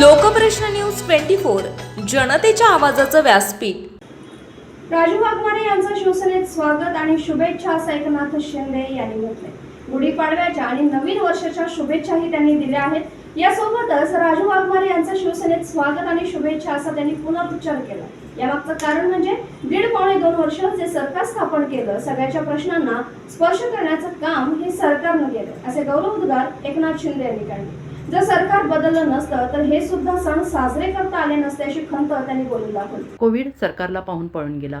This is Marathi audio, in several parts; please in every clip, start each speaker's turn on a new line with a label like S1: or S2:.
S1: लोकप्रश्न न्यूज ट्वेंटी फोर जनतेच्या आवाजाचं व्यासपीठ.
S2: राजू वाघमारे यांचं शिवसेनेत स्वागत आणि शुभेच्छा असं एकनाथ शिंदे यांनी म्हटले गुढीपाडव्याच्या आणि नवीन वर्षाच्या शुभेच्छाही त्यांनी दिल्या आहेत. यासोबतच राजू वाघमारे यांचं शिवसेनेत स्वागत आणि शुभेच्छा असा त्यांनी पुनरुच्चार केला. यामागचं कारण म्हणजे दीड पावणे दोन वर्ष जे सरकार स्थापन केलं सगळ्याच्या प्रश्नांना स्पर्श करण्याचं काम हे सरकारनं केलं असे गौरवोद्गार एकनाथ शिंदे यांनी काढले. जर सरकार बदललं नसतं तर हे सुद्धा सण साजरे करता आले नसते अशी खंत त्यांनी बोलून दाखवली.
S3: कोविड सरकारला पाहून पळून गेला.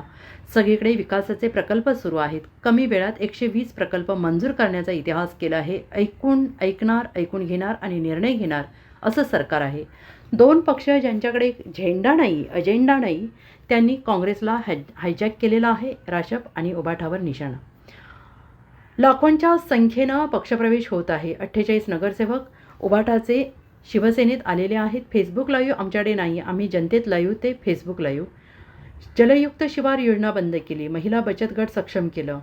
S3: सगळीकडे विकासाचे प्रकल्प सुरू आहेत. कमी वेळात एकशे वीस प्रकल्प मंजूर करण्याचा इतिहास केला आहे. ऐकून ऐकणार ऐकून घेणार आणि निर्णय घेणार असं सरकार आहे. दोन पक्ष ज्यांच्याकडे झेंडा नाही अजेंडा नाही त्यांनी काँग्रेसला हाय हायजॅक केलेला आहे राशप आणि उबाठावर निशाणा. लाखोंच्या संख्येनं पक्षप्रवेश होत आहे. अठ्ठेचाळीस नगरसेवक उभाटाचे शिवसेनेत आलेले आहेत. फेसबुक लाईव्ह आमच्याकडे नाही आम्ही जनतेत लाईव्ह ते फेसबुक लाईव्ह. जलयुक्त शिवार योजना बंद केली. महिला बचत गट सक्षम केलं.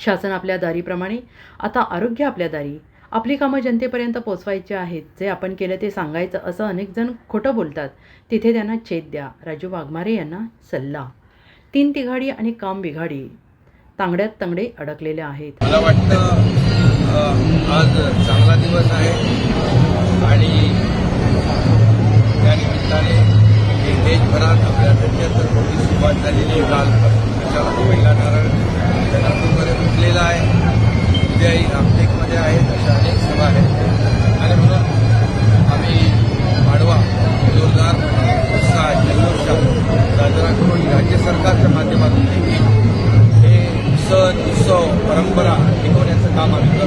S3: शासन आपल्या दारीप्रमाणे. आता आरोग्य आपल्या दारी. आपली कामं जनतेपर्यंत पोचवायची आहेत. जे आपण केलं ते सांगायचं असं अनेक जण खोटं बोलतात. तिथे त्यांना छेद द्या. राजू वाघमारे यांना सल्ला. तीन तिघाडी आणि काम बिघाडी तांगड्यात तंगडे अडकलेले आहेत.
S4: मला वाटतं आज चांगला दिवस आहे. आणि त्या निमित्ताने देशभरात आपल्या सत्याहत्तर कोटी सुरुवात झालेली काल त्याच्याला पहिला नारळ नागपूरमध्ये फुटलेला आहे. उद्याही नामटेकमध्ये आहेत अशा अनेक सभा आहेत.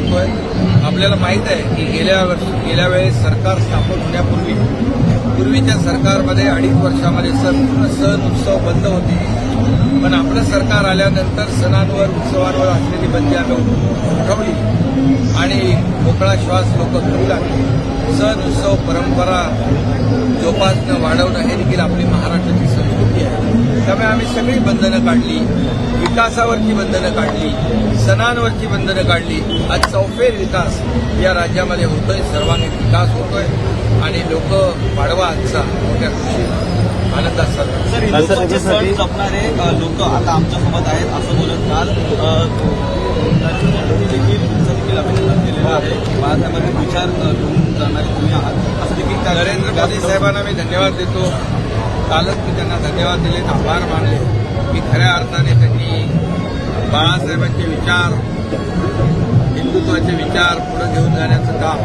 S4: करतोय आपल्याला माहीत आहे की गेल्या वर्षी गेल्या वेळेस सरकार स्थापन होण्यापूर्वी पूर्वीच्या सरकारमध्ये अडीच वर्षामध्ये सण सण उत्सव बंद होते. पण आपलं सरकार आल्यानंतर सणांवर उत्सवांवर असलेली बंदी आम्ही उठवली. आणि मोकळा श्वास लोक घेऊ लागले. सण उत्सव परंपरा जोपासणं वाढवणं हे देखील आपली महाराष्ट्राची संस्कृती आहे. त्यामुळे आम्ही सगळी बंधनं काढली विकासावरची बंधनं काढली. सणांवरची बंधनं काढली. आज चौफेर विकास या राज्यामध्ये होतोय. सर्वांगीण विकास होतोय. आणि लोक वाढवा आजचा मोठ्या खुशी आनंदात
S5: सण जपणारे लोक आता आमच्यासोबत आहेत असं बोलत काल अ, नरेंद्र मोदी देखील तुमचं देखील अभिनंदन केलेलं आहे. की बाळासाहेबांचे विचार घेऊन जाणारे तुम्ही आहात. असं देखील त्या-
S4: नरेंद्र मोदी साहेबांना मी धन्यवाद देतो. कालच मी त्यांना धन्यवाद दिले. आभार मानले. की खऱ्या अर्थाने त्यांनी बाळासाहेबांचे विचार हिंदुत्वाचे विचार पुढे घेऊन जाण्याचं काम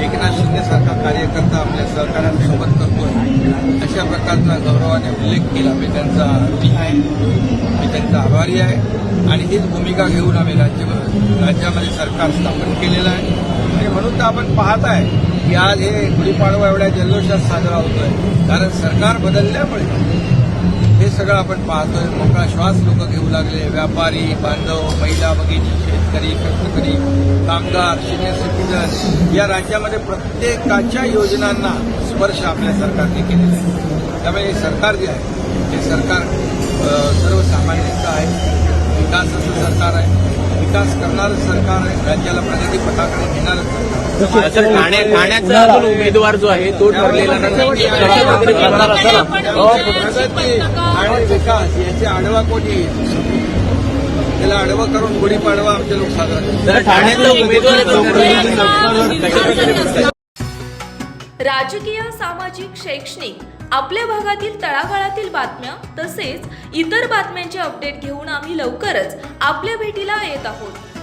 S4: एकनाथ शिंदेसारखा कार्यकर्ता आपल्या सहकार्यांसोबत करतोय. अशा प्रकारचा गौरवाने उल्लेख केला मी. त्यांचा ऋणी आहे. मी त्यांचा आभारी आहे. आणि हीच भूमिका घेऊन आम्ही राज्य राज्यामध्ये सरकार स्थापन केलेलं आहे. आणि म्हणून तर आपण पाहत आहे की आज हे गुढीपाडवा एवढ्या जल्लोषात साजरा होतोय. कारण सरकार बदलल्यामुळे हे सगळं आपण पाहतोय. मोकळा श्वास लोक घेऊ लागले. व्यापारी बांधव महिला भगिनी शेतकरी कष्टकरी कामगार सिनियर सिटीजन या राज्यामध्ये प्रत्येकाच्या योजनांना स्पर्श आपल्या सरकारने केलेला आहे. त्यामुळे हे सरकार जे आहे हे सरकार सर्वसामान्यांचं आहे. विकासाचं सरकार आहे. विकास करणारं सरकार आहे. राज्याला प्रगती पथाकडे
S6: ठाणे ठाण्याचा अजून उमेदवार जो आहे तो ठरलेला नाही
S4: हो, याचे आडवा कोणी येईल? त्याला आडवं करून गुढीपाडवा आमचे लोक साजरा
S6: ठाण्याचा उमेदवार?
S1: राजकीय सामाजिक शैक्षणिक आपल्या भागातील तळागाळातील बातम्या तसेच इतर बातम्यांचे अपडेट घेऊन आम्ही लवकरच आपल्या भेटीला येत आहोत